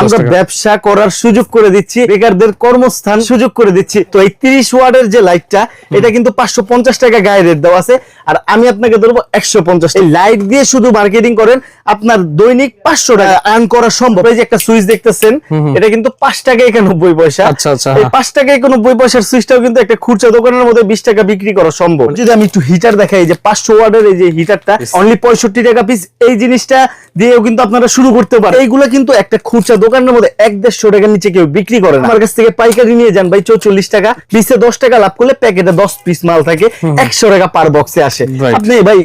আমরা। ব্যবসা করার সুযোগ করে দিচ্ছি। বেকারদের কর্মস্থান সুযোগ করে দিচ্ছি। তো এই তিরিশ ওয়ার্ডের যে লাইটটা এটা কিন্তু পাঁচশো পঞ্চাশ টাকা গায়ে রেট দেওয়া আছে। আর আমি আপনাকে ধরবো একশো পঞ্চাশ এই লাইট দিয়ে শুধু মার্কেটিং করেন আপনার দৈনিক পাঁচশো টাকা আর্ন করা সম্ভব। এই যে একটা সুইচ দেখতেছেন এটা কিন্তু পাঁচ টাকা একানব্বই পয়সা। আচ্ছা, আচ্ছা, এই হ্যাঁ। পাঁচ টাকা একানব্বই পয়সার সুইচটাও কিন্তু একটা খুচরা দোকানের মধ্যে বিশ টাকা বিক্রি করা সম্ভব। যদি আমি একটু হিটার দেখাই যে পাঁচশো ওয়ার্ডের এই যে হিটারটা অনলি পঁয়ষট্টি টাকা পিস এই জিনিসটা দিয়েও কিন্তু আপনারা শুরু করতে পারেন। এইগুলো কিন্তু একটা খুচরা দোকানের মধ্যে এক দেড়শো টাকার নিচে কেউ বিক্রি করে না। আমার কাছ থেকে পাইকারি নিয়ে যান ভাই চৌচল্লিশ টাকা। পিসে দশ টাকা লাভ করলে প্যাকেটে দশ পিস মাল থাকে একশো টাকা পার বক্সে আসে। আপনি ভাই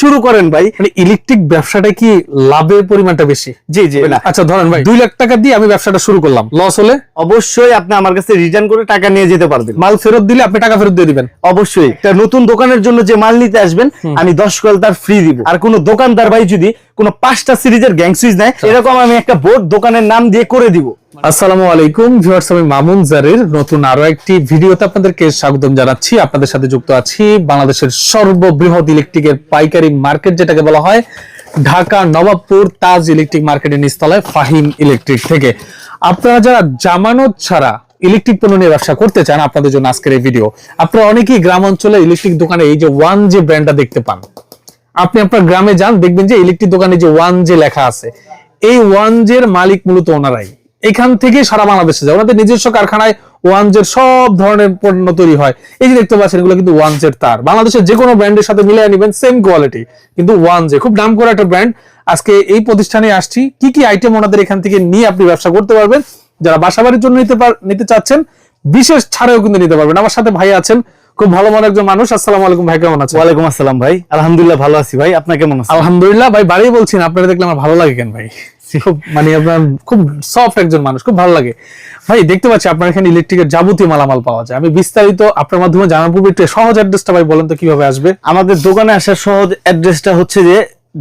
শুরু করেন ভাই। মানে ইলেকট্রিক ব্যবসাটা কি লাভের পরিমাণটা বেশি? জি জি। আচ্ছা ধরেন ভাই দুই লাখ টাকা দিয়ে আমি ব্যবসাটা শুরু করলাম। লস হলে? অবশ্যই আপনি আমার কাছে রিটার্ন করে টাকা নিয়ে যেতে পারবেন। মাল ফেরত দিলে আপনি টাকা ফেরত দিয়ে দিবেন? অবশ্যই। নতুন দোকানের জন্য যে মাল নিতে আসবেন আমি দশ কয়েল তার ফ্রি দিব। আর কোন দোকানদার ভাই যদি কোনো পাঁচটা সিরিজের গ্যাং সুইচ নেয় এরকম আমি একটা বোর্ড দোকানের নাম দিয়ে করে দিব। আসসালামু আলাইকুম, ভিউয়ার্স, আমি মামুন জারির। নতুন আরও একটি ভিডিওতে আপনাদেরকে স্বাগতম জানাচ্ছি। আপনাদের সাথে যুক্ত আছি বাংলাদেশের সর্ববৃহৎ ইলেকট্রিকের পাইকারি মার্কেট, যেটাকে বলা হয় ঢাকা নবাবপুর তাজ ইলেকট্রিক মার্কেটের নিচতলায় ফাহিম ইলেকট্রিক থেকে। আপনারা যারা জামানত ছাড়া ইলেকট্রিক পণ্য নিয়ে ব্যবসা করতে চান, আপনাদের জন্য আজকের এই ভিডিও। আপনারা অনেকেই গ্রাম অঞ্চলে ইলেকট্রিক দোকানে এই যে ওয়ান যে ব্র্যান্ডটা দেখতে পান। আপনি আপনার গ্রামে যান, দেখবেন যে ইলেকট্রিক দোকানে যে ওয়ান যে লেখা আছে এই ওয়ান জের মালিক মূলত ওনারাই। এখান থেকে সারা বাংলাদেশে যায়। ওনাদের নিজস্ব কারখানায় ওয়ান জের সব ধরনের পণ্য তৈরি হয়। এই যে দেখতে পাচ্ছেন, এগুলো কিন্তু ওয়ান জের তার। বাংলাদেশের যে কোনো ব্র্যান্ডের সাথে মিলিয়ে নেবেন সেম কোয়ালিটি কিন্তু ওয়ান জে খুব নাম করা একটা ব্র্যান্ড। আজকে এই প্রতিষ্ঠানে আসছি। কি কি আইটেম ওনাদের এখান থেকে নিয়ে আপনি ব্যবসা করতে পারবেন? যারা বাসাবাড়ির জন্য নিতে নিতে চাচ্ছেন, বিশেষ ছাড়েও কিন্তু নিতে পারবেন। আমার সাথে ভাই আছেন খুব ভালো মনে একজন মানুষ। আসসালামু আলাইকুম ভাই কেমন আছেন? ওয়ালাইকুম আসসালাম ভাই। আলহামদুলিল্লাহ ভালো আছি ভাই। আপনার কেমন আছেন? আলহামদুলিল্লাহ ভাই বাড়ি বলছেন আপনারা দেখলে আমার ভালো লাগে কেন ভাই? খুব মানে আপনার খুব সফট একজন মানুষ খুব ভালো লাগে। ভাই দেখতে পাচ্ছি আপনার এখানে ইলেকট্রিকের যাবতীয় মালামাল পাওয়া যায়। আমি বিস্তারিত আপনার মাধ্যমে জানার পূর্বে একটু সহজ অ্যাড্রেসটা ভাই বলেন তো কীভাবে আসবে? আমাদের দোকানে আসার সহজ অ্যাড্রেসটা হচ্ছে যে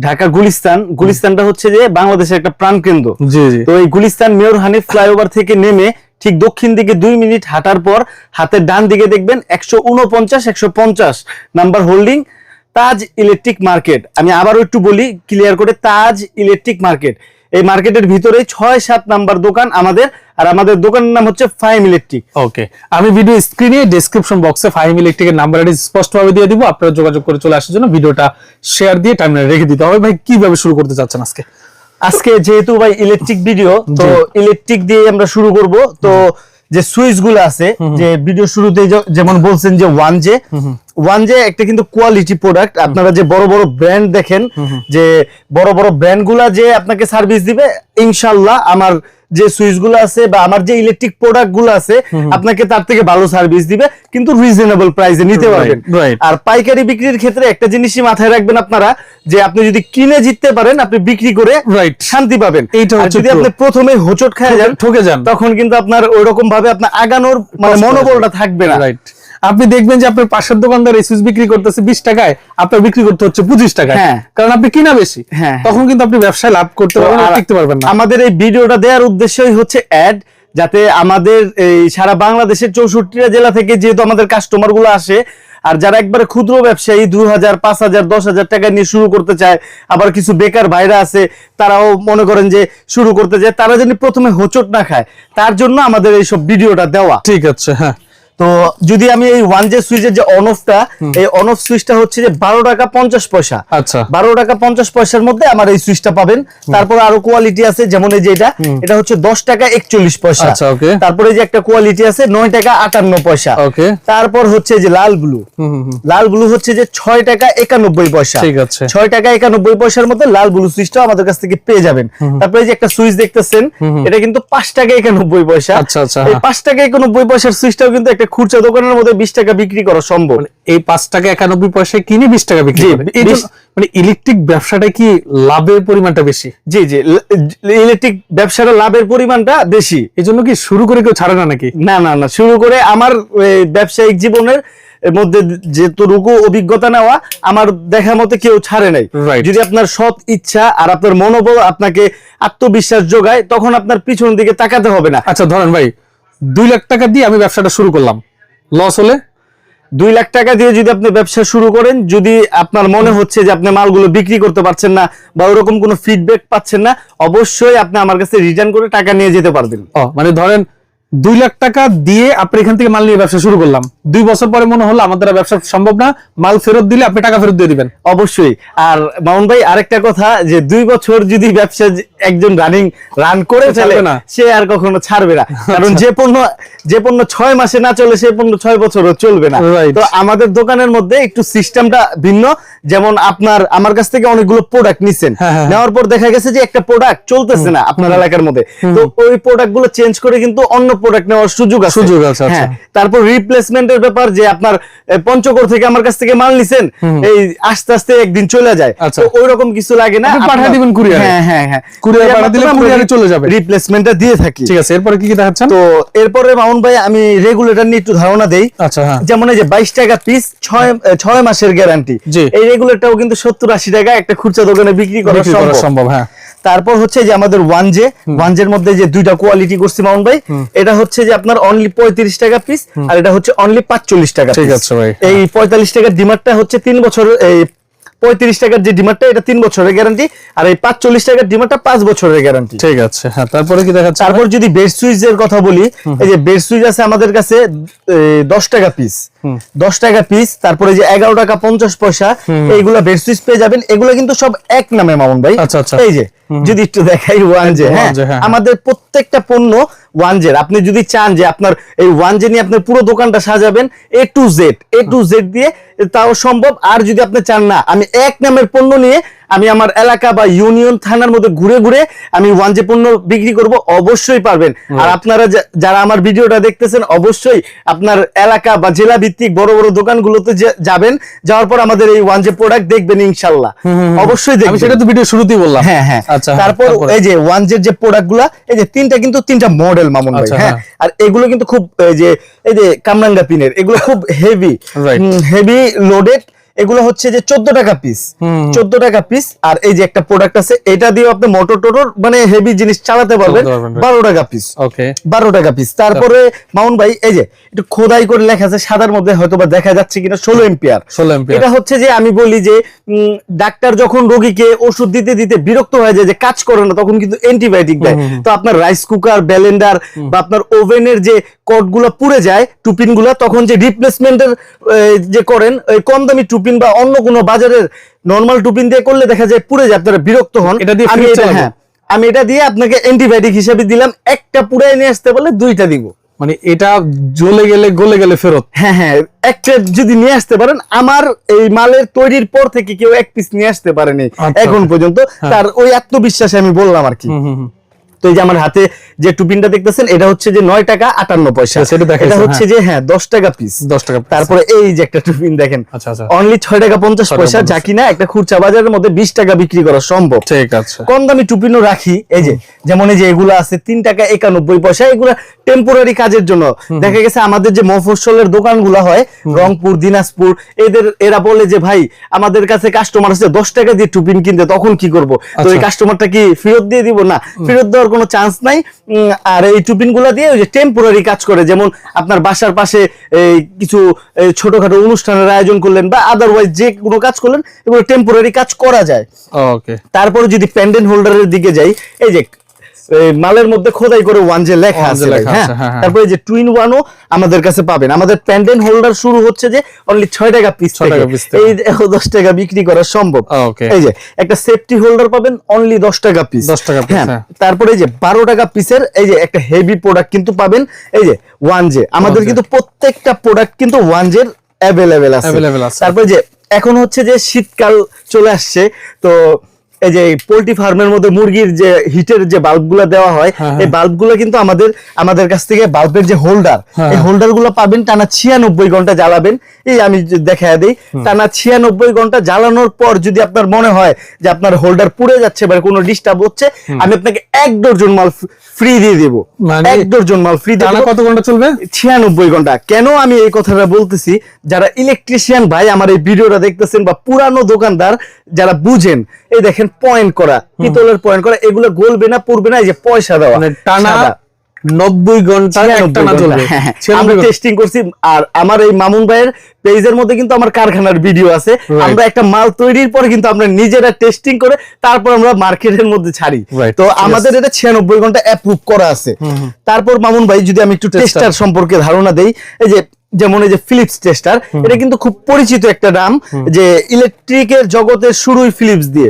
ঢাকা গুলিস্তান। গুলিস্তানটা হচ্ছে যে বাংলাদেশের একটা প্রাণকেন্দ্র। জি জি। তো এই গুলিস্তান মেয়র হানিফ ফ্লাইওভার থেকে নেমে ঠিক দক্ষিণ দিকে দুই মিনিট হাঁটার পর হাতের ডান দিকে দেখবেন একশো উনপঞ্চাশ, একশো পঞ্চাশ number holding Taj electric market. আমি আবারও একটু বলি ক্লিয়ার করে তাজ ইলেকট্রিক মার্কেট। এই মার্কেটের ভিতরে ছয়, সাত নাম্বার দোকান আমাদের, আর আমাদের দোকানের নাম হচ্ছে ফাইম ইলেকট্রিক। ওকে, আমি ভিডিও স্ক্রিনে ডেসক্রিপশন বক্সে ফাইভ ইলেকট্রিকের নাম্বার স্পষ্টভাবে দিয়ে দিব, আপনারা যোগাযোগ করে চলে আসার জন্য ভিডিওটা শেয়ার দিয়ে টাইমলাইনে রেখে দিতে হবে। ভাই, কীভাবে শুরু করতে চাচ্ছেন আজকে? আজকে যেহেতু ভাই ইলেকট্রিক ভিডিও তো ইলেকট্রিক দিয়ে আমরা শুরু করব। তো যে সুইচগুলো আছে যে ভিডিও শুরুতে যেমন বলছেন যে ওয়ান জে ওয়ান জে একটা কিন্তু কোয়ালিটি প্রোডাক্ট আপনারা যে বড় বড় ব্র্যান্ড দেখেন যে বড় বড় ব্র্যান্ডগুলা যে আপনাকে সার্ভিস দিবে ইনশাল্লাহ আমার যে সুইচগুলো আছে বা আমার যে ইলেকট্রিক প্রোডাক্টগুলো আছে আপনাকে তার থেকে ভালো সার্ভিস দিবে কিন্তু রিজনেবল প্রাইসে নিতে পারবেন। আর পাইকারি বিক্রির ক্ষেত্রে একটা জিনিসই মাথায় রাখবেন আপনারা যে আপনি যদি কিনে জিততে পারেন আপনি বিক্রি করে. শান্তি পাবেন। এইটা হচ্ছে যদি আপনি প্রথমে হোচট খায় যান ঠকে যান। তখন কিন্তু আপনার ওইরকম ভাবে আপনার আগানোর মানে মনোবলটা থাকবে না। রাইট আপনি দেখবেন যে আপনার পাশের দোকানদার এই সুইচ বিক্রি করতেছে বিশ টাকায় আপনার বিক্রি করতে হচ্ছে পঁচিশ টাকায়। হ্যাঁ। কারণ আপনি কিনা বেশি। হ্যাঁ। তখন কিন্তু আপনি ব্যবসায় লাভ করতে পারবেন টিকতে পারবেন না। আমাদের এই ভিডিওটা দেওয়ার উদ্দেশ্যই হচ্ছে অ্যাড যাতে আমাদের এই সারা বাংলাদেশের চৌষট্টিটা জেলা থেকে যেহেতু আমাদের কাস্টমারগুলো আসে আর যারা একবারে ক্ষুদ্র ব্যবসায়ী দু হাজার পাঁচ হাজার দশ হাজার টাকা নিয়ে শুরু করতে চায় আবার কিছু বেকার ভাইরা আছে তারাও মনে করেন যে শুরু করতে চায় তারা যেন প্রথমে হোচট না খায় তার জন্য আমাদের এইসব ভিডিওটা দেওয়া। ঠিক আছে হ্যাঁ। তো যদি আমি এই ওয়ান জে সুইচের যে অন অফটা এই অন অফ সুইচটা হচ্ছে যে বারো টাকা পঞ্চাশ পয়সা। আচ্ছা। বারো টাকা পঞ্চাশ পয়সার মধ্যে আমার এই সুইচটা পাবেন। তারপর আরও কোয়ালিটি আছে যেমন এই যে এটা এটা হচ্ছে দশ টাকা একচল্লিশ পয়সা। আচ্ছা. তারপরে যে একটা কোয়ালিটি আছে নয় টাকা আটান্ন পয়সা। ওকে। তারপর হচ্ছে যে লাল ব্লু লাল ব্লু হচ্ছে যে ছয় টাকা একানব্বই পয়সা। ঠিক আছে। ছয় টাকা একানব্বই পয়সার মধ্যে লাল ব্লু সুইচটাও আমাদের কাছ থেকে পেয়ে যাবেন। তারপরে যে একটা সুইচ দেখতেছেন এটা কিন্তু পাঁচ টাকা একানব্বই পয়সা। আচ্ছা, আচ্ছা। পাঁচ টাকা একানব্বই পয়সার সুইচটাও কিন্তু একটা খুচরা দোকানের মধ্যে বিশ টাকা বিক্রি করা সম্ভব? এই পাঁচ টাকা একানব্বই পয়সায় কিনে বিশ টাকা বিক্রি মানে ইলেকট্রিক ব্যবসাটা কি লাভের পরিমাণটা বেশি? জি জি ইলেকট্রিক ব্যবসার লাভের পরিমাণটা বেশি। এই জন্য কি শুরু করে কেউ ছাড়ে না নাকি? না না না শুরু করে আমার ব্যবসায়িক জীবনের মধ্যে যেটুকু অভিজ্ঞতা নেওয়া আমার দেখা মতে কেউ ছাড়ে নাই. যদি আপনার সৎ ইচ্ছা আর আপনার মনোবল আপনাকে আত্মবিশ্বাস যোগায় তখন আপনার পিছন দিকে তাকাতে হবে না। আচ্ছা ধরেন ভাই দুই লাখ টাকা দিয়ে আমি ব্যবসাটা শুরু করলাম। লস হলে দুই লাখ টাকা দিয়ে যদি আপনি ব্যবসা শুরু করেন, যদি আপনার মনে হচ্ছে যে আপনি মালগুলো বিক্রি করতে পারছেন না বা ওরকম কোনো ফিডব্যাক পাচ্ছেন না, অবশ্যই আপনি আমার কাছে রিটার্ন করে টাকা নিয়ে যেতে পারবেন। মানে ধরেন দুই লাখ টাকা দিয়ে আপনি এখান থেকে মাল নিয়ে ব্যবসা শুরু করলাম। দুই বছর পরে মনে হলো আমাদের ব্যবসা সম্ভব না মাল ফেরত দিলে আপনি টাকা ফেরত দিয়ে দিবেন। অবশ্যই। আর মামুন ভাই আরেকটা কথা যে দুই বছর যদি ব্যবসা একজন রানিং রান করে ফেলে না। সে আর কখনো ছাড়বে না। কারণ যে পণ্য যে পণ্য ছয় মাসে না চলে সে পণ্য ছয় বছরও চলবে না। তো আমাদের দোকানের মধ্যে একটু সিস্টেমটা ভিন্ন। যেমন আপনার আমার কাছ থেকে অনেকগুলো প্রোডাক্ট নিছেন। হ্যাঁ, হ্যাঁ। নেওয়ার পর দেখা গেছে যে একটা প্রোডাক্ট চলতেছে না আপনার এলাকার মধ্যে। তো ওই প্রোডাক্টগুলো চেঞ্জ করে কিন্তু অন্য প্রোডাক্ট নেওয়ার সুযোগ আছে। সুযোগ আছে, আচ্ছা। হ্যাঁ তারপর রিপ্লেসমেন্টের ব্যাপার যে আপনার এ, পঞ্চগড় থেকে আমার কাছ থেকে মাল নিছেন এই আস্তে আস্তে একদিন চলে যায়। আচ্ছা। তো ওই রকম কিছু লাগে না? পাঠিয়ে দিবেন courier-এ? হ্যাঁ হ্যাঁ হ্যাঁ। Courier পাঠিয়ে দিলে courier-এ চলে যাবে। রিপ্লেসমেন্টটা দিয়ে থাকি। ঠিক আছে এরপরে কি কি দেখাচ্ছেন? তো এরপরে মামুন ভাই আমি রেগুলেটর নিয়ে একটু ধারণা দেই। আচ্ছা হ্যাঁ। যেমন এই যে বাইশ টাকা পিস ছয় এ, ছয় মাসের গ্যারান্টি। এই রেগুলেটরটাও কিন্তু সত্তর আশি টাকা একটা খুচরা দোকানে বিক্রি করা সম্ভব হ্যাঁ। তারপর হচ্ছে যে আমাদের ওয়ান জে ওয়ান জের মধ্যে যে দুইটা কোয়ালিটি করছি মাউন্ট ভাই এটা হচ্ছে যে আপনার অনলি পঁয়ত্রিশ টাকা পিস আর এটা হচ্ছে অনলি পাঁচচল্লিশ টাকা ঠিক আছে ভাই। এই পঁয়তাল্লিশ টাকার ডিমান্ডটা হচ্ছে তিন বছর এই পঁয়ত্রিশ টাকার যে ডিমান্ডটা এটা তিন বছরের গ্যারান্টি আর এই পাঁচচল্লিশ টাকার ডিমান্ডটা পাঁচ বছরের গ্যারান্টি ঠিক আছে হ্যাঁ তারপরে কি দেখাচ্ছেন তারপর যদি বেড সুইচ এর কথা বলি এই যে বেড সুইচ আছে আমাদের কাছে দশ টাকা পিস দশ টাকা পিস তারপরে যে এগারো টাকা পঞ্চাশ পয়সা এইগুলা বেড সুইচ পেয়ে যাবেন এগুলো কিন্তু সব এক নামে মামুন ভাই। আচ্ছা, আচ্ছা। এই যে যদি একটু দেখাই ওয়ান জে হ্যাঁ? হ্যাঁ, হ্যাঁ। আমাদের প্রত্যেকটা পণ্য ওয়ান জের আপনি যদি চান যে আপনার এই ওয়ান জে নিয়ে আপনার পুরো দোকানটা সাজাবেন A to Z A to Z দিয়ে তাও সম্ভব। আর যদি আপনি চান না আমি এক নামের পণ্য নিয়ে আমি আমার এলাকা বা ইউনিয়ন থানার মধ্যে ঘুরে ঘুরে আমি ওয়ান জে পণ্য বিক্রি করব অবশ্যই পারবেন। আর আপনারা যারা আমার ভিডিওটা দেখতেছেন অবশ্যই আপনার এলাকা বা জেলা ভিত্তিক বড় বড় দোকানগুলোতে যে- যাবেন। যাওয়ার পর আমাদের এই ওয়ান জে প্রোডাক্ট দেখবেন ইনশাল্লাহ। অবশ্যই আমি দেখবেন সেটা তো ভিডিও শুরুতেই বললাম। হ্যাঁ হ্যাঁ। আচ্ছা তারপর এই যে ওয়ান জের যে প্রোডাক্টগুলা এই যে তিনটা কিন্তু তিনটা মডেল মামুন ভাই আচ্ছা, হ্যাঁ। হ্যাঁ। আর এগুলো কিন্তু খুব এই যে এই যে কামরাঙ্গা পিনের এগুলো খুব হেভি হেভি লোডেড এগুলো হচ্ছে যে চোদ্দ টাকা পিস চোদ্দ টাকা পিস আর এই যে একটা প্রোডাক্ট আছে এটা দিয়ে আপনি মোটর টোটর মানে হেভি জিনিস চালাতে পারবেন. বারো টাকা পিস ওকে বারো টাকা পিস তারপরে মাউন ভাই এই যে একটু খোদাই করে লেখা আছে সাদার মধ্যে হয়তো বা দেখা যাচ্ছে কিনা ষোলো এম্পিয়ার 16 ampere। এটা হচ্ছে যে আমি বলি যে ডাক্তার যখন রোগীকে ওষুধ দিতে দিতে বিরক্ত হয়ে যায় যে কাজ করে না তখন কিন্তু অ্যান্টিবায়োটিক দেয়। তো আপনার রাইস কুকার ব্যালেন্ডার বা আপনার ওভেনের যে কটগুলো পুড়ে যায় টুপিনগুলা তখন যে রিপ্লেসমেন্টের যে করেন ওই কম দামি টুপিন বা অন্য কোনো বাজারের নর্মাল টুপিন দিয়ে করলে দেখা যায় পুড়ে যায় আপনারা বিরক্ত হন। এটা দিয়ে আমি এটা হ্যাঁ আমি এটা দিয়ে আপনাকে অ্যান্টিবায়োটিক হিসেবে দিলাম একটা পুরাই নিয়ে আসতে বলে দুইটা দিব। মানে এটা জ্বলে গেলে গলে গেলে ফেরত। হ্যাঁ হ্যাঁ একটা যদি নিয়ে আসতে পারেন আমার এই মালের তৈরির পর থেকে কেউ এক পিস নিয়ে আসতে পারেনি আচ্ছা। এখন পর্যন্ত। তার ওই আত্মবিশ্বাসে আমি বললাম আর কি। তো এই যে আমার হাতে যে টুপিনটা দেখতেছেন এটা হচ্ছে যে নয় টাকা আটান্ন পয়সা। আচ্ছা, এটা হচ্ছে যে হ্যাঁ দশ টাকা পিস 10 টাকা তারপরে এই যে একটা টুপিন দেখেন আচ্ছা আচ্ছা। অনলি ছয় টাকা পঞ্চাশ পয়সা যা কিনা একটা খুচরা বাজারের মধ্যে বিশ টাকা বিক্রি করা সম্ভব। ঠিক আছে। কম দামি টুপিনও রাখি এই যে যেমন এই যে এগুলো আছে তিন টাকা একানব্বই পয়সা এগুলো টেম্পোরারি কাজের জন্য। দেখা গেছে আমাদের যে মফস্বলের দোকানগুলো হয় রংপুর দিনাজপুর এদের এরা বলে যে ভাই আমাদের কাছে কাস্টমার আছে দশ টাকা দিয়ে টুপিন কিনতে তখন কি করব? তো এই আচ্ছা। কাস্টমারটা কি ফেরত দিয়ে দিব? না ফেরত দেওয়ার কোনো চান্স নাই। আর এই টুপিনগুলা দিয়ে ওই যে টেম্পোরারি কাজ করে যেমন আপনার বাসার পাশে এই কিছু ছোটখাটো অনুষ্ঠানের আয়োজন করলেন বা আদারওয়াইজ যে কোনো কাজ করলেন এগুলো টেম্পোরারি কাজ করা যায়। ওকে তারপরে যদি প্যান্ডেন্ট হোল্ডারের দিকে যাই এই যে মালের মধ্যে খোদাই করে ওয়ান যে লেখা আছে হ্যাঁ? আছে, হ্যাঁ, হ্যাঁ। তারপরে যে টুইন ওয়ানও আমাদের কাছে পাবেন। আমাদের প্যান্ডেন্ট হোল্ডার শুরু হচ্ছে যে অনলি ছয় টাকা পিস 6 টাকা থেকে। এই দশ টাকা বিক্রি করা সম্ভব। এই যে একটা সেফটি হোল্ডার পাবেন অনলি দশ টাকা পিস 10 টাকা piece, হ্যাঁ। তারপরে এই যে বারো টাকা পিসের এই যে একটা হেভি প্রোডাক্ট কিন্তু পাবেন। এই যে ওয়ান জে আমাদের কিন্তু প্রত্যেকটা প্রোডাক্ট কিন্তু ওয়ান জের অ্যাভেলেবেল আছে। তারপরে যে এখন হচ্ছে যে শীতকাল চলে আসছে তো এই যে পোল্ট্রি ফার্মের মধ্যে মুরগির যে হিটের যে বাল্বগুলো দেওয়া হয় হ্যাঁ, এই বাল্বগুলো কিন্তু আমাদের আমাদের কাছ থেকে বাল্বের যে হোল্ডার হ্যাঁ। এই হোল্ডারগুলো পাবেন টানা ছিয়ানব্বই ঘণ্টা জ্বালাবেন। এই আমি দেখা দিই টানা ছিয়ানব্বই ঘণ্টা জ্বালানোর পর যদি আপনার মনে হয় যে আপনার হোল্ডার পুড়ে যাচ্ছে বা কোনো ডিস্টার্ব হচ্ছে আমি আপনাকে এক ডজন মাল ফ্রি দিয়ে দিব। মানে এক ডজন মাল ফ্রি টানা দিয়ে কত ঘণ্টা চলবে? ছিয়ানব্বই ঘণ্টা। কেন আমি এই কথাটা বলতেছি? যারা ইলেকট্রিশিয়ান ভাই আমার এই ভিডিওটা দেখতেছেন বা পুরানো দোকানদার যারা বুঝেন এই দেখেন পয়েন্ট করা পিতলের পয়েন্ট করা এগুলো গলবে না পড়বে না এই যে পয়সা দেওয়া মানে টানা নব্বই ঘণ্টা একটা চলবে। হ্যাঁ, হ্যাঁ। 96 আমরা ঘণ্টা। টেস্টিং করছি আর আমার এই মামুন ভাইয়ের পেজের মধ্যে কিন্তু আমার কারখানার ভিডিও আছে। আমরা একটা মাল তৈরির পরে কিন্তু আমরা নিজেরা টেস্টিং করে তারপর আমরা মার্কেটের মধ্যে ছাড়ি। তো আমাদের এটা ছিয়ানব্বই ঘণ্টা অ্যাপ্রুভ করা আছে। তারপর মামুন ভাই যদি আমি একটু. টেস্টার সম্পর্কে ধারণা দেই এই যে যেমন এই যে ফিলিপস টেস্টার এটা কিন্তু খুব পরিচিত একটা নাম যে ইলেকট্রিকের জগতের শুরুই ফিলিপস দিয়ে।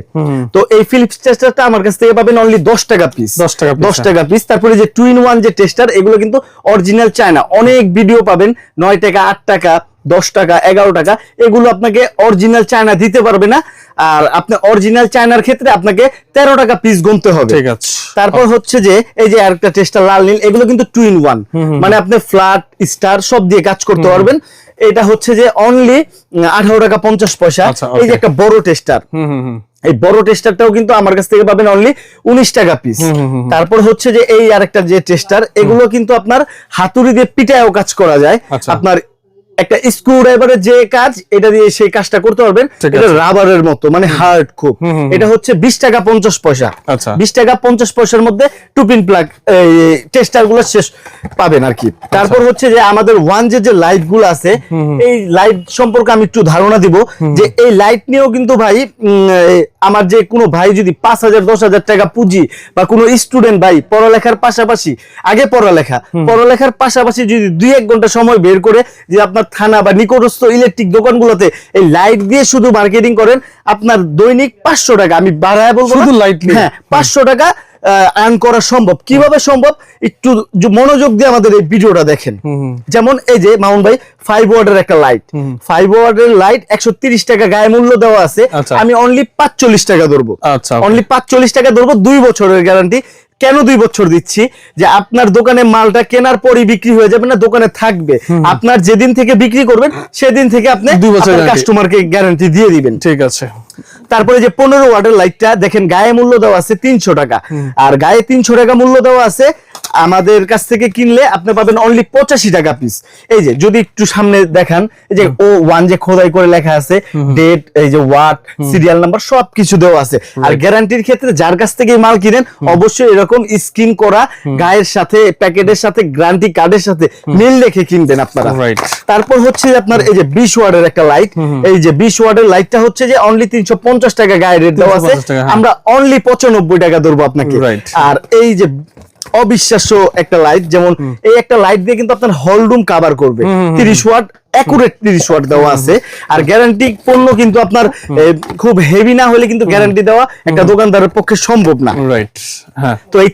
তো এই ফিলিপস টেস্টারটা আমার কাছ থেকে পাবেন অনলি দশ টাকা পিস 10 টাকা দশ হ্যাঁ। টাকা পিস তারপরে যে টু ইন ওয়ান যে টেস্টার এগুলো কিন্তু অরিজিনাল চায়না অনেক ভিডিও পাবেন নয় টাকা আট টাকা। দশ টাকা এগারো টাকা এগুলো আপনাকে অরিজিনাল চায়না দিতে পারবে না। আর আপনি অরিজিনাল চায়নার ক্ষেত্রে আপনাকে তেরো টাকা পিস গুনতে হবে। ঠিক আছে। তারপর হচ্ছে যে এই যে আরেকটা টেস্টার লাল নীল এগুলো কিন্তু টু ইন ওয়ান মানে আপনি ফ্ল্যাট স্টার সব দিয়ে কাজ করতে পারবেন। এটা হচ্ছে যে অনলি আঠারো টাকা পঞ্চাশ পয়সা। আচ্ছা, এই যে একটা বড় টেস্টার এই বড় টেস্টারটাও কিন্তু আমার কাছ থেকে পাবেন অনলি উনিশ টাকা পিস তারপর হচ্ছে যে এই আরেকটা যে টেস্টার এগুলো কিন্তু আপনার হাতুড়ি দিয়ে পিটায়ও কাজ করা যায়। আচ্ছা। আপনার একটা স্ক্রু ড্রাইভারের যে কাজ এটা দিয়ে সেই কাজটা করতে পারবেন। এটা রাবারের মতো মানে হার্ড খুব এটা হচ্ছে বিশ টাকা পঞ্চাশ পয়সা। আচ্ছা। বিশ টাকা পঞ্চাশ পয়সার মধ্যে টু পিন প্লাগ টেস্টারগুলো শেষ পাবেন আর কি। আচ্ছা। তারপর হচ্ছে যে আমাদের ওয়ান যে যে লাইটগুলো আছে এই লাইট সম্পর্কে আমি একটু ধারণা দিব যে এই লাইট নিয়েও কিন্তু ভাই আমার যে কোনো ভাই যদি পাঁচ হাজার দশ হাজার টাকা পুঁজি বা কোনো স্টুডেন্ট ভাই পড়ালেখার পাশাপাশি আগে পড়ালেখা। পড়ালেখার পাশাপাশি যদি দুই এক ঘণ্টা সময় বের করে যে আপনার থানা বা নিকটস্থ ইলেকট্রিক দোকানগুলোতে এই লাইট দিয়ে শুধু মার্কেটিং করেন আপনার দৈনিক পাঁচশো টাকা। আমি বাড়ায় বলব শুধু নিয়ে? হ্যাঁ পাঁচশো টাকা আর্ন করা সম্ভব। কীভাবে সম্ভব? একটু মনোযোগ দিয়ে আমাদের এই ভিডিওটা দেখেন। যেমন এই যে মামুন ভাই ফাইভ ওয়ার্ডের একটা লাইট ফাইভ ওয়ার্ডের লাইট একশো তিরিশ টাকা গায়ে মূল্য দেওয়া আছে। আচ্ছা। আমি অনলি পাঁচচল্লিশ টাকা ধরবো। আচ্ছা. অনলি পাঁচচল্লিশ টাকা ধরবো দুই বছরের গ্যারান্টি কেন দুই বছর দিচ্ছি? যে আপনার দোকানে মালটা কেনার পরই বিক্রি হয়ে যাবে না দোকানে থাকবে। আপনার যেদিন থেকে বিক্রি করবেন সেদিন থেকে আপনি দুই বছর কাস্টমারকে গ্যারান্টি দিয়ে দিবেন। ঠিক আছে। তারপরে যে পনেরো ওয়াটের লাইটটা দেখেন গায়ে মূল্য দেওয়া আছে তিনশো টাকা। আর গায়ে তিনশো টাকা মূল্য দেওয়া আছে আমাদের কাছ থেকে কিনলে আপনি পাবেন অনলি পঁচাশি টাকা পিস এই যে যদি একটু সামনে দেখান এই যে ও ওয়ান যে খোদাই করে লেখা আছে ডেট এই যে ওয়াট সিরিয়াল নাম্বার সব কিছু দেওয়া আছে। আর গ্যারান্টির ক্ষেত্রে যার কাছ থেকে মাল কিনেন অবশ্যই এরকম স্ক্রিন করা গায়ের সাথে প্যাকেটের সাথে গ্যারান্টি কার্ডের সাথে মিল রেখে কিনবেন আপনারা. তারপর হচ্ছে আপনার এই যে বিশ ওয়ার্ডের একটা লাইট এই যে বিশ ওয়ার্ডের লাইটটা হচ্ছে যে অনলি তিনশো পঞ্চাশ টাকা গায়ে রেট দেওয়া আছে। 350 টাকা, হ্যাঁ। আমরা অনলি পঁচানব্বই টাকা ধরবো আপনাকে. আর এই যে অবিশ্বাস্য একটা লাইট যেমন এই একটা লাইট দিয়ে কিন্তু আপনার হল রুম কাভার করবে। তিরিশ ওয়াট অ্যাকুরেট তিরিশ ওয়াট দেওয়া আছে। আর গ্যারান্টি পণ্য কিন্তু আপনার খুব হেভি না হলে কিন্তু গ্যারান্টি দেওয়া একটা দোকানদারের পক্ষে সম্ভব না। রাইট হ্যাঁ। তো এই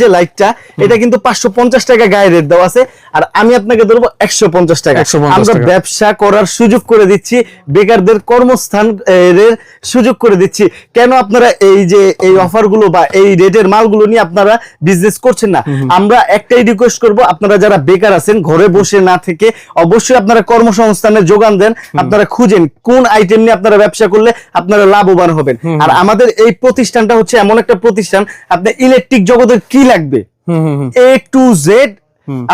যে লাইটটা এটা কিন্তু পাঁচশো পঞ্চাশ টাকা গায়ে রেট দেওয়া আছে। আর আমি আপনাকে ধরবো একশো পঞ্চাশ টাকা। আমরা ব্যবসা করার সুযোগ করে দিচ্ছি বেকারদের কর্মস্থান এর সুযোগ করে দিচ্ছি। কেন আপনারা এই যে এই অফারগুলো বা এই রেটের মালগুলো নিয়ে আপনারা বিজনেস করছেন না? আমরা একটাই রিকোয়েস্ট করব আপনারা যারা বেকার আছেন ঘরে বসে না থেকে অবশ্যই আপনারা কর্মসংস্থানের যোগান দেন আপনারা খুঁজেন কোন আইটেম নিয়ে আপনারা ব্যবসা করলে আপনারা লাভবান হবেন। আর আমাদের এই প্রতিষ্ঠানটা হচ্ছে এমন একটা প্রতিষ্ঠান আপনি ইলেকট্রিক জগতের কি লাগবে? এ টু জেড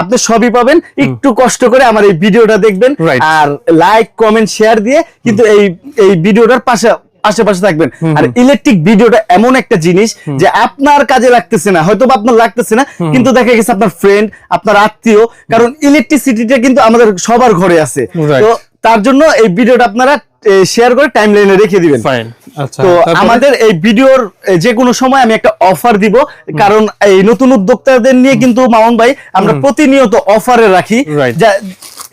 আপনি সবই পাবেন। একটু কষ্ট করে আমার এই ভিডিওটা দেখবেন। আর লাইক কমেন্ট শেয়ার দিয়ে কিন্তু এই এই ভিডিওটার পাশে আশেপাশে থাকবেন। আর ইলেকট্রিক ভিডিওটা এমন একটা জিনিস যে আপনার কাজে লাগতেছে না হয়তো বা আপনার লাগতেছে না কিন্তু দেখা গেছে আপনার ফ্রেন্ড আপনার আত্মীয় কারণ ইলেকট্রিসিটিটা কিন্তু আমাদের সবার ঘরে আছে। তো তার জন্য এই ভিডিওটা আপনারা শেয়ার করে টাইম লাইনে রেখে দিবেন। আচ্ছা তো আমাদের এই ভিডিওর যে কোনো সময় আমি একটা অফার দিব কারণ এই নতুন উদ্যোক্তাদের নিয়ে কিন্তু মামুন ভাই আমরা প্রতিনিয়ত অফারে রাখি।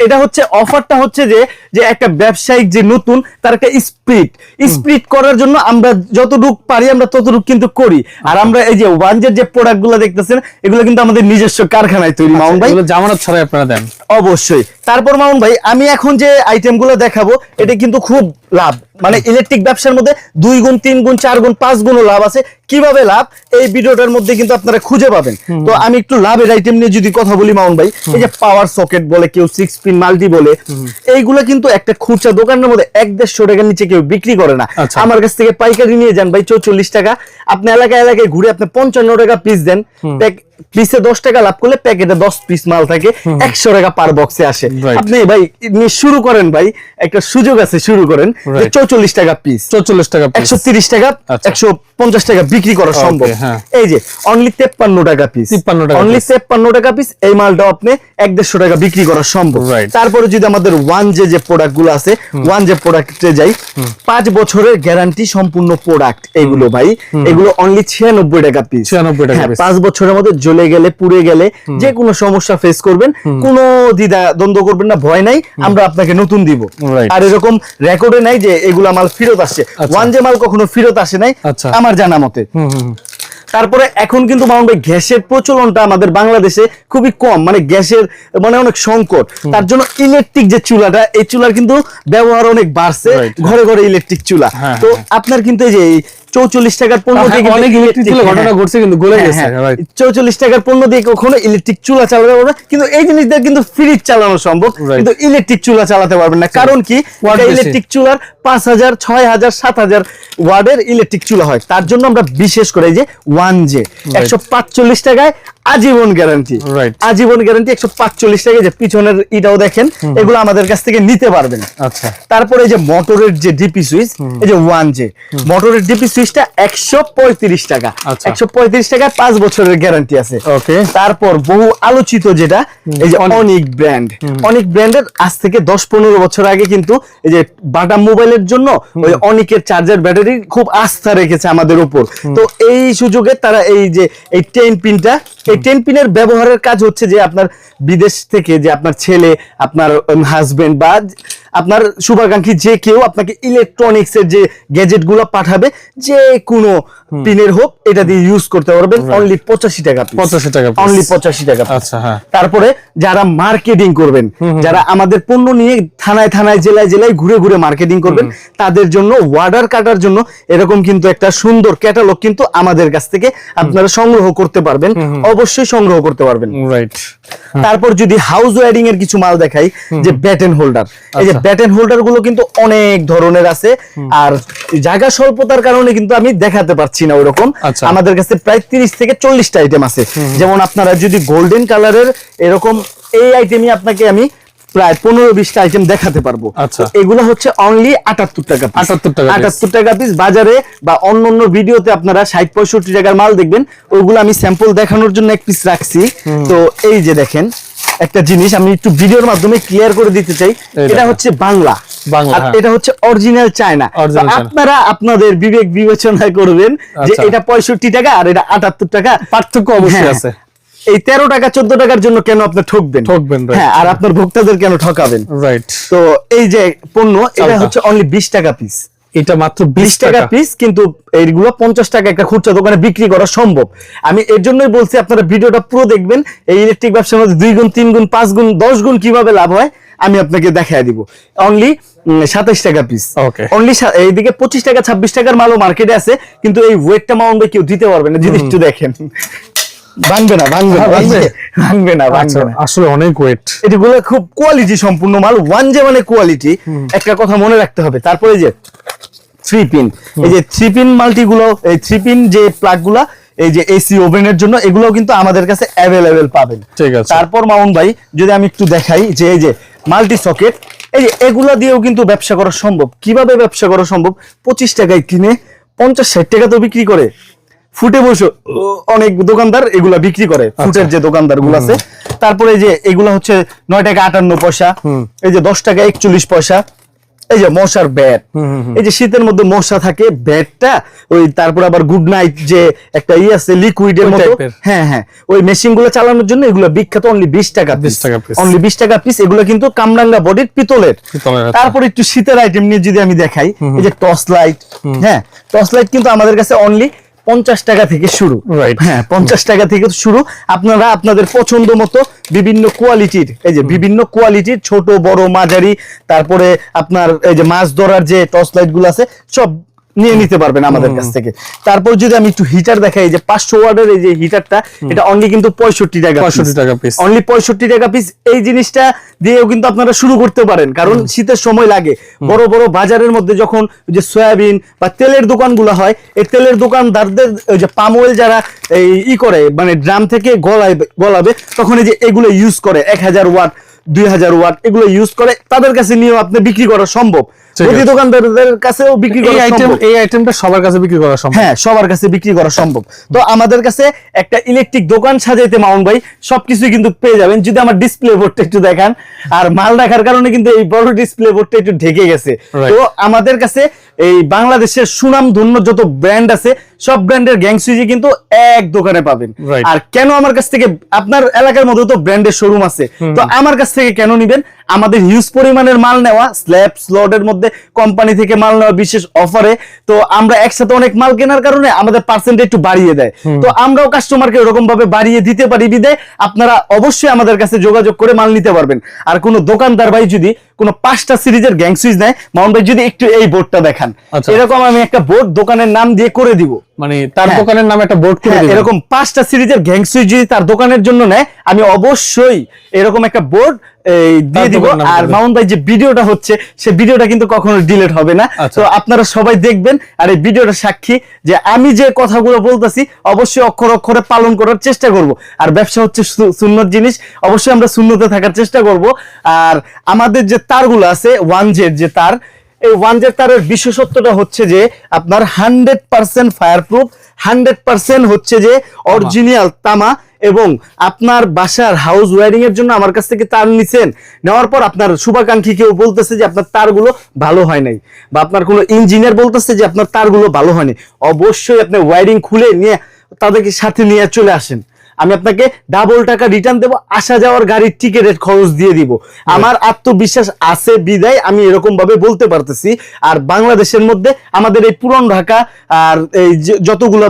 এটা হচ্ছে অফারটা হচ্ছে যে যে একটা ব্যবসায়িক যে নতুন তার একটা স্প্রিট। স্প্রিট করার জন্য আমরা যতটুক পারি আমরা ততটুক কিন্তু করি। আর আমরা এই যে ওয়ানজের যে প্রোডাক্টগুলো দেখতেছেন এগুলো কিন্তু আমাদের নিজস্ব কারখানায় তৈরি মাউন ভাই। জামানত ছাড়াই আপনারা দেন। অবশ্যই। তারপর মাউন ভাই আমি এখন যে আইটেমগুলো দেখাবো এটা কিন্তু খুব লাভ। মানে ইলেকট্রিক ব্যবসার মধ্যে দুই গুণ তিন গুণ চার গুণ পাঁচ গুণও লাভ আছে। কীভাবে লাভ? এই ভিডিওটার মধ্যে কিন্তু আপনারা খুঁজে পাবেন। তো আমি একটু লাভের আইটেম নিয়ে যদি কথা বলি মামুন ভাই এই যে পাওয়ার সকেট বলে কেউ সিক্স পিন মাল্টি বলে এইগুলো কিন্তু একটা খুচরা দোকানের মধ্যে এক দেড়শো টাকার নিচে কেউ বিক্রি করে না। আচ্ছা। আমার কাছ থেকে পাইকারি নিয়ে যান ভাই চৌচল্লিশ টাকা। আপনি এলাকায় এলাকায় ঘুরে আপনি পঞ্চান্ন টাকা পিস দেন। পিসে দশ টাকা লাভ করলে প্যাকেটে দশ পিস মাল থাকে একশো টাকা পার বক্সে আসে। আপনি ভাই শুরু করেন ভাই একটা সুযোগ আছে শুরু করেন চৌচল্লিশ টাকা পিস চৌচল্লিশ টাকা একশো তিরিশ টাকা আচ্ছা। একশো পঞ্চাশ টাকা বিক্রি করা সম্ভব। হ্যাঁ। এই যে অনলি তেপ্পান্ন টাকা পিস 53 টাকা অনলি তেপ্পান্ন টাকা পিস এই মালটা আপনি এক দেড়শো টাকা বিক্রি করা সম্ভব। তারপরে যদি আমাদের ওয়ান জে যে প্রোডাক্টগুলো আছে ওয়ান জে প্রোডাক্টে যাই পাঁচ বছরের গ্যারান্টি সম্পূর্ণ প্রোডাক্ট এগুলো ভাই এগুলো অনলি ছিয়ানব্বই টাকা পিস 96 টাকা piece। পাঁচ বছরের মধ্যে জ্বলে গেলে পুড়ে গেলে যে কোনো সমস্যা ফেস করবেন। কোনো দ্বিধা দ্বন্দ্ব করবেন না ভয় নাই। আমরা আপনাকে নতুন দিব। আর এরকম রেকর্ডে নাই যে এগুলা মাল ফেরত আসছে। ওয়ান জে মাল কখনো ফেরত আসে নাই আচ্ছা। আমার জানা মতে। তারপরে এখন কিন্তু মামুন ভাই গ্যাসের প্রচলনটা আমাদের বাংলাদেশে খুবই কম। মানে গ্যাসের মানে অনেক সংকট। তার জন্য ইলেকট্রিক যে চুলাটা এই চুলার কিন্তু ব্যবহার অনেক বাড়ছে। ঘরে ঘরে ইলেকট্রিক চুলা। হ্যাঁ, তো হ্যাঁ। আপনার কিন্তু এই যে চৌচল্লিশ টাকার পণ্য হ্যাঁ, দিয়ে অনেক ইলেকট্রিক electric- ঘটনা হ্যাঁ। ঘটছে কিন্তু গলে হ্যাঁ, গেছে। চৌচল্লিশ টাকার পণ্য দিয়ে কখনো ইলেকট্রিক চুলা চালাতে পারবে কিন্তু এই জিনিস দিয়ে কিন্তু ফ্রিজ চালানো সম্ভব। কিন্তু ইলেকট্রিক চুলা চালাতে পারবেন না। কারণ কি? ইলেকট্রিক চুলার পাঁচ হাজার ছয় হাজার সাত হাজার ওয়ার্ডের ইলেকট্রিক চুলা হয়। তার জন্য আমরা বিশেষ করে এই যে ওয়ান জে একশো পাঁচচল্লিশ টাকায় আজীবন গ্যারান্টি আজীবন গ্যারান্টি একশো পাঁচচল্লিশ টাকা। যে পিছনের ইটাও দেখেন এগুলো আমাদের কাছ থেকে নিতে পারবেন। আচ্ছা। তারপরে এই যে মোটরের যে ডিপি সুইচ এই যে ওয়ান জে মোটরের ডিপি সুইচটা একশো পঁয়ত্রিশ টাকা। আচ্ছা। একশো পঁয়ত্রিশ টাকায় পাঁচ বছরের গ্যারান্টি আছে। ওকে তারপর বহু আলোচিত যেটা এই যে অনিক। ব্র্যান্ড অনিক ব্র্যান্ডের আজ থেকে দশ পনেরো বছর আগে কিন্তু এই যে বাটা মোবাইলের জন্য ওই অনিকের চার্জার ব্যাটারি খুব আস্থা রেখেছে আমাদের উপর। তো এই সুযোগে তারা এই যে এই টেন পিনটা এই টেন পিনের ব্যবহারের কাজ হচ্ছে যে আপনার বিদেশ থেকে যে আপনার ছেলে, আপনার হাজবেন্ড বা আপনার শুভাকাঙ্ক্ষী যে কেউ আপনাকে ইলেকট্রনিক্স এর যে গ্যাজেটগুলো পাঠাবে যে কোনো পিনের হোক এটা দিয়ে ইউজ করতে পারবেন অনলি পঁচাশি টাকা 85 টাকা অনলি পঁচাশি টাকা আচ্ছা হ্যাঁ। তারপরে যারা মার্কেটিং করবেন যারা আমাদের পণ্য নিয়ে থানায় থানায় জেলায় জেলায় ঘুরে ঘুরে মার্কেটিং করবেন তাদের জন্য ওয়ার্ডার কাটার জন্য এরকম কিন্তু একটা সুন্দর ক্যাটালগ কিন্তু আমাদের কাছ থেকে আপনারা সংগ্রহ করতে পারবেন অবশ্যই সংগ্রহ করতে পারবেন। রাইট তারপর যদি হাউস ওয়ারিং এর কিছু মাল দেখাই যে ব্যাটেন হোল্ডার এই যে ব্যাটেন হোল্ডারগুলো কিন্তু অনেক ধরনের আছে। আর জায়গা স্বল্পতার কারণে কিন্তু আমি দেখাতে পারছি না ওরকম। আচ্ছা। আমাদের কাছে প্রায় তিরিশ থেকে চল্লিশটা আইটেম আছে। যেমন আপনারা যদি গোল্ডেন কালারের এরকম এই আইটেমই আপনাকে আমি প্রায় পনেরো বিশটা আইটেম দেখাতে পারব। আচ্ছা। এগুলো হচ্ছে অনলি আটাত্তর টাকা। 78 টাকা আটাত্তর টাকা পিস বাজারে বা অন্য অন্য ভিডিওতে আপনারা ষাট পঁয়ষট্টি টাকার মাল দেখবেন। ওইগুলো আমি স্যাম্পল দেখানোর জন্য এক পিস রাখছি। তো এই যে দেখেন একটা জিনিস আমি একটু ভিডিওর মাধ্যমে ক্লিয়ার করে দিতে চাই। এটা হচ্ছে বাংলা। আর হ্যাঁ। এটা হচ্ছে অরিজিনাল চায়না। আপনারা আপনাদের বিবেক বিবেচনা করবেন যে আচ্ছা। এটা পঁয়ষট্টি টাকা আর এটা আটাত্তর টাকা। পার্থক্য অবশ্যই হ্যাঁ। আছে। এই তেরো টাকা চোদ্দ টাকার জন্য কেন আপনি ঠকবেন? ঠকবেন, হ্যাঁ আর আপনার ভোক্তাদের কেন ঠকাবেন? রাইট তো এই যে পণ্য এটা হচ্ছে অনলি বিশ টাকা পিস এটা মাত্র বিশ টাকা পিস কিন্তু এইগুলো পঞ্চাশ টাকা একটা খুচরা দোকানে বিক্রি করা সম্ভব। আমি এর জন্যই বলছি আপনারা ভিডিওটা পুরো দেখবেন। এই ইলেকট্রিক ব্যবসার মধ্যে দুই গুণ তিন গুণ পাঁচ গুণ দশ গুণ কীভাবে লাভ হয় আমি আপনাকে দেখাই দিব। অনলি সাতাইশ টাকা পিস. অনলি এইদিকে পঁচিশ টাকা ছাব্বিশ টাকার মালও মার্কেটে আছে কিন্তু এই ওয়েটটা মাউন্ট কেউ দিতে পারবে না যদি একটু দেখেন। ভাঙবে না ভাঙবে না হ্যাঁ, ভাঙবে? ভাঙবে না আচ্ছা ভাঙবে না। আসলে অনেক ওয়েট এগুলো খুব কোয়ালিটি সম্পূর্ণ মাল ওয়ান যে মানে কোয়ালিটি একটা কথা মনে রাখতে হবে। তারপরে যে থ্রি পিন এই যে থ্রি পিন মাল্টি গুলো এই থ্রি পিন যে প্লাগগুলা এই যে এসি ওভেনের জন্য এগুলো কিন্তু আমাদের কাছে অ্যাভেলেবেল পাবেন। ঠিক আছে। তারপর মামুন ভাই যদি আমি একটু দেখাই যে এই যে মাল্টি সকেট এই যে এগুলা দিয়েও কিন্তু ব্যবসা করা সম্ভব। কীভাবে ব্যবসা করা সম্ভব? পঁচিশ টাকায় কিনে পঞ্চাশ ষাট টাকা তো বিক্রি করে। ফুটে বসে অনেক দোকানদার এগুলা বিক্রি করে। ফুটের যে দোকানদারগুলো আছে তারপরে এই যে এগুলা হচ্ছে নয় টাকা আটান্ন পয়সা। এই যে দশ টাকা একচল্লিশ পয়সা। এই যে মশার ব্যাট এই যে শীতের মধ্যে মশা থাকে ব্যাটটা ওই তারপর আবার গুড নাইট যে একটা ই আছে লিকুইডের এর মতো। হ্যাঁ হ্যাঁ। ওই মেশিনগুলো চালানোর জন্য এগুলো বিখ্যাত অনলি বিশ টাকা 20 টাকা। অনলি বিশ টাকা পিস এগুলো কিন্তু কামরাঙ্গা বডির পিতলের। পিতলের, আচ্ছা। তারপর একটু শীতের আইটেম নিয়ে যদি আমি দেখাই এই যে টর্চ লাইট হ্যাঁ টর্চ লাইট কিন্তু আমাদের কাছে অনলি পঞ্চাশ টাকা থেকে শুরু. হ্যাঁ পঞ্চাশ টাকা থেকে শুরু আপনারা আপনাদের পছন্দ মতো বিভিন্ন কোয়ালিটির এই যে বিভিন্ন কোয়ালিটির ছোট বড় মাঝারি তারপরে আপনার এই যে মাছ ধরার যে টর্চ লাইটগুলো আছে সব নিয়ে নিতে পারবেন আমাদের কাছ থেকে। তারপর যদি আমি একটু হিটার দেখাই এই যে পাঁচশো ওয়ার্ডের এই যে হিটারটা এটা অনলি কিন্তু পঁয়ষট্টি টাকা পঁয়ষট্টি টাকা পিস অনলি পঁয়ষট্টি টাকা পিস এই জিনিসটা দিয়েও কিন্তু আপনারা শুরু করতে পারেন কারণ শীতের সময় লাগে। বড় বড় বাজারের মধ্যে যখন যে সয়াবিন বা তেলের দোকানগুলো হয় এই তেলের দোকানদারদের ওই যে পাম অয়েল যারা এই ই করে মানে ড্রাম থেকে গলায় গলাবে তখন এই যে এগুলো ইউজ করে। এক হাজার ওয়াট দুই হাজার ওয়াট এগুলো ইউজ করে তাদের কাছে নিয়েও আপনি বিক্রি করা সম্ভব। প্রতি দোকানদারদের কাছেও বিক্রি করা সম্ভব। এই আইটেমটা সবার কাছে বিক্রি করা সম্ভব। হ্যাঁ সবার কাছে বিক্রি করা সম্ভব। তো আমাদের কাছে একটা ইলেকট্রিক দোকান সাজাইতে মাউন্ট ভাই সবকিছুই কিন্তু পেয়ে যাবেন। যদি আমার ডিসপ্লে বোর্ডটা একটু দেখান। আর মাল রাখার কারণে কিন্তু এই বড় ডিসপ্লে বোর্ডটা একটু ঢেকে গেছে। তো আমাদের কাছে এই বাংলাদেশের সুনাম ধন্য যত ব্র্যান্ড আছে সব ব্র্যান্ডের গ্যাং সুইজি কিন্তু এক দোকানে পাবেন। আর কেন আমার কাছ থেকে আপনার এলাকার মধ্যে তো ব্র্যান্ডের শোরুম আছে। তো আমার কাছ থেকে কেন নিবেন? আমাদের হিউজ পরিমাণের মাল নেওয়া স্ল্যাব স্লটের মধ্যে কোম্পানি থেকে মাল নেওয়া বিশেষ অফারে তো আমরা একসাথে অনেক মাল কেনার কারণে আমাদের পার্সেন্ট একটু বাড়িয়ে দেয়। তো আমরাও কাস্টমারকে ওরকম ভাবে বাড়িয়ে দিতে পারি বিদে। আপনারা অবশ্যই আমাদের কাছে যোগাযোগ করে মাল নিতে পারবেন। আর কোনো দোকানদার ভাই যদি কোনো পাঁচটা সিরিজের গ্যাং সুইচ নেয়। মাউন্ট ভাই যদি একটু এই বোর্ডটা দেখান। আচ্ছা। এরকম আমি একটা বোর্ড দোকানের নাম দিয়ে করে দিব। মানে তার হ্যাঁ। দোকানের নাম একটা বোর্ড করে হ্যাঁ, এরকম পাঁচটা সিরিজের গ্যাং সুইচ যদি তার দোকানের জন্য নেয় আমি অবশ্যই এরকম একটা বোর্ড দিয়ে দিব। আর মাউন্ট ভাই যে ভিডিওটা হচ্ছে সে ভিডিওটা কিন্তু কখনো ডিলিট হবে না। আচ্ছা। তো আপনারা সবাই দেখবেন আর এই ভিডিওটা সাক্ষী যে আমি যে কথাগুলো বলতেছি অবশ্যই অক্ষর অক্ষরে পালন করার চেষ্টা করব। আর ব্যবসা হচ্ছে সুন্নত জিনিস। অবশ্যই আমরা শূন্যতে থাকার চেষ্টা করব। আর আমাদের যে তারগুলো আছে ওয়ান জেড যে তার। এই ওয়ান জেড তারের বিশেষত্বটা হচ্ছে যে আপনার hundred percent fire proof hundred percent হচ্ছে যে অরিজিনাল তামা এবং আপনার বাসার হাউস ওয়ারিং এর জন্য আমার কাছ থেকে তার নিছেন। নেওয়ার পর আপনার শুভাকাঙ্ক্ষী কেউ বলতেছে যে আপনার তারগুলো ভালো হয় নাই বা আপনার কোনো ইঞ্জিনিয়ার বলতেছে যে আপনার তারগুলো ভালো হয়নি। অবশ্যই আপনি ওয়ারিং খুলে নিয়ে তাদেরকে সাথে নিয়ে চলে আসেন। আমি আপনাকে ডাবল টাকা রিটার্ন দেবো আসা যাওয়ার গাড়ির টিকেটের খরচ দিয়ে দিব। আমার আত্মবিশ্বাস আছে বিদায় আমি এরকম ভাবে বলতে পারতেছি। আর বাংলাদেশের মধ্যে আমাদের এই পুরন ঢাকা আর এই যতগুলো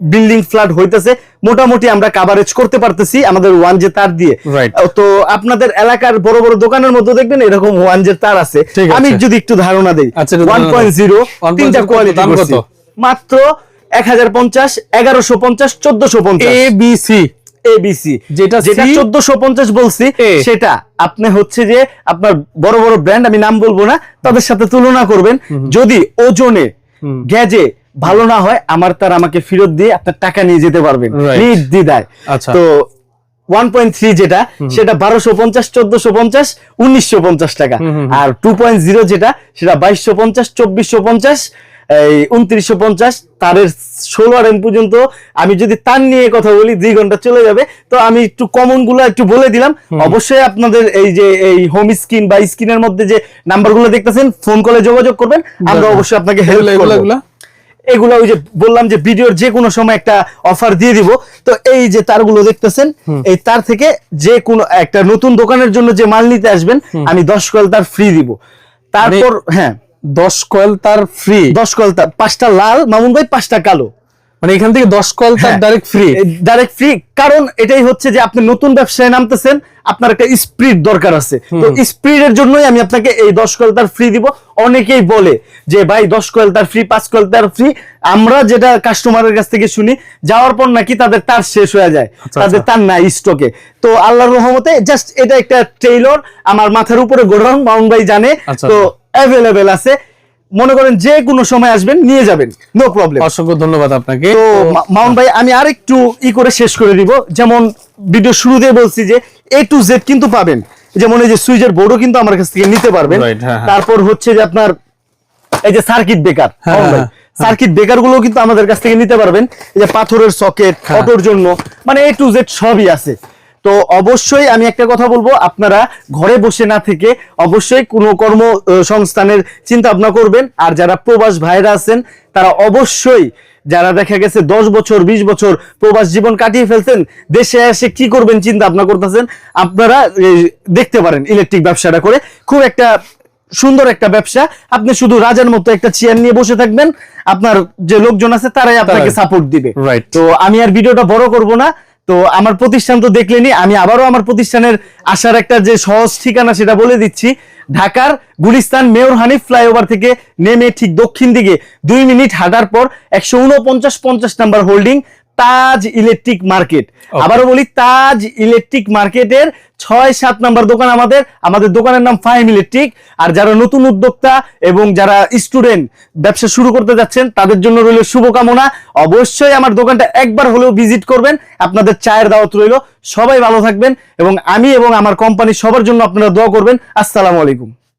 বিল্ডিং ফ্ল্যাট হইতেছে মোটামুটি আমরা কাভারেজ করতে পারতেছি আমাদের ওয়ান যে তার দিয়ে। তো আপনাদের এলাকার বড় বড় দোকানের মধ্যে দেখবেন এরকম ওয়ান যে তার আছে। আমি যদি একটু ধারণা দেই ওয়ান পয়েন্ট জিরো 1.0 তিনটা? কোয়ালিটি মাত্র এক হাজার পঞ্চাশ এগারোশো পঞ্চাশ চোদ্দশো পঞ্চাশ। এ বি সি এবিসি যেটা যেটা চোদ্দশো পঞ্চাশ বলছি সেটা আপনি হচ্ছে যে আপনার বড় বড় ব্র্যান্ড আমি নাম বলব না তাদের সাথে তুলনা করবেন। যদি ওজনে গ্যাজে ভালো না হয় আমার তার আমাকে ফেরত দিয়ে আপনার টাকা নিয়ে যেতে পারবেন। Right. আচ্ছা। তো ওয়ান পয়েন্ট থ্রি যেটা সেটা বারোশো পঞ্চাশ চোদ্দশো পঞ্চাশ উনিশশো পঞ্চাশ টাকা। আর টু পয়েন্ট জিরো যেটা সেটা বাইশশো পঞ্চাশ চব্বিশশো পঞ্চাশ এই উনত্রিশশো পঞ্চাশ তারের ষোলো আর এম পর্যন্ত আমি যদি তার নিয়ে কথা বলি দুই ঘণ্টা চলে যাবে। তো আমি একটু কমনগুলো একটু বলে দিলাম। অবশ্যই আপনাদের এই যে এই হোম স্ক্রিন বা স্ক্রিনের মধ্যে যে নাম্বারগুলো দেখতেছেন ফোন কলে যোগাযোগ করবেন। আমরা অবশ্যই আপনাকে হেল্প এগুলো- করব। ওই যে বললাম যে ভিডিওর যে কোনো সময় একটা অফার দিয়ে দিব। তো এই যে তারগুলো দেখতেছেন এই তার থেকে যে কোনো একটা নতুন দোকানের জন্য যে মাল নিতে আসবেন আমি দশ কয়েল তার ফ্রি দিব। তারপর হ্যাঁ। দশ কয়েল তার ফ্রি দশ কয়েল তার পাঁচটা লাল মামুন ভাই পাঁচটা কালো। মানে এখান থেকে দশ কয়েল তার। ডাইরেক্ট ফ্রি ডাইরেক্ট ফ্রি কারণ এটাই হচ্ছে যে আপনি নতুন ব্যবসায় নামতেছেন আপনার একটা স্পিড দরকার আছে। তো স্পিডের জন্যই আমি আপনাকে এই দশ কয়েল তার ফ্রি দিব। অনেকেই বলে যে ভাই দশ কয়েল তার ফ্রি পাঁচ কয়েল তার ফ্রি আমরা যেটা কাস্টমারের কাছ থেকে শুনি যাওয়ার পর নাকি তাদের তার শেষ হয়ে যায়। আচ্ছা, তাদের তার নাই স্টকে তো আল্লাহর রহমতে জাস্ট এটা একটা ট্রেইলর আমার মাথার উপরে গোডাউন মাউন্ট ভাই জানে। আচ্ছা, তো অ্যাভেলেবেল আছে। মনে করেন যে কোনো সময় আসবেন নিয়ে যাবেন। নো প্রবলেম অসংখ্য ধন্যবাদ আপনাকে। তো মাউন্ট ভাই আমি আরেকটু ই করে শেষ করে দিব। যেমন ভিডিও শুরুতে বলছি যে এ টু জেড কিন্তু পাবেন। যেমন এই যে সুইচের বোর্ডও কিন্তু আমার কাছ থেকে নিতে পারবেন। হ্যাঁ, হ্যাঁ। তারপর হচ্ছে যে আপনার এই যে সার্কিট বেকার সার্কিট বেকারগুলো কিন্তু আমাদের কাছ থেকে নিতে পারবেন। এই যে পাথরের সকেট হ্যাঁ। অটোর জন্য মানে এ টু জেড সবই আছে। তো অবশ্যই আমি একটা কথা বলব আপনারা ঘরে বসে না থেকে অবশ্যই কোনো কর্ম সংস্থানের চিন্তা ভাবনা করবেন। আর যারা প্রবাস ভাইরা আছেন তারা অবশ্যই যারা দেখা গেছে দশ বছর বিশ বছর প্রবাস জীবন কাটিয়ে ফেলছেন দেশে এসে কি করবেন চিন্তা ভাবনা করতেছেন আপনারা দেখতে পারেন ইলেকট্রিক ব্যবসাটা করে। খুব একটা সুন্দর একটা ব্যবসা। আপনি শুধু রাজার মতো একটা চেয়ার নিয়ে বসে থাকবেন আপনার যে লোকজন আছে তারাই আপনাকে সাপোর্ট দিবে. তো আমি আর ভিডিওটা বড় করব না। তো আমার প্রতিষ্ঠান তো দেখলেনি, আমি আবারও আমার প্রতিষ্ঠানের আসার একটা যে সহজ ঠিকানা সেটা বলে দিচ্ছি। ঢাকার গুলিস্তান মেয়র হানিফ ফ্লাইওভার থেকে নেমে ঠিক দক্ষিণ দিকে দুই মিনিট হাঁটার পর একশো উনপঞ্চাশ পঞ্চাশ number holding Taj electric market. আবারও বলি তাজ ইলেকট্রিক মার্কেটের ছয় সাত নাম্বার দোকান আমাদের। আমাদের দোকানের নাম ফাইম ইলেকট্রিক। আর যারা নতুন উদ্যোক্তা এবং যারা স্টুডেন্ট ব্যবসা শুরু করতে যাচ্ছেন তাদের জন্য রইল শুভকামনা। অবশ্যই আমার দোকানটা একবার হলেও ভিজিট করবেন। আপনাদের চায়ের দাওয়াত রইল। সবাই ভালো থাকবেন এবং আমি এবং আমার কোম্পানি সবার জন্য আপনারা দোয়া করবেন। আসসালামু আলাইকুম।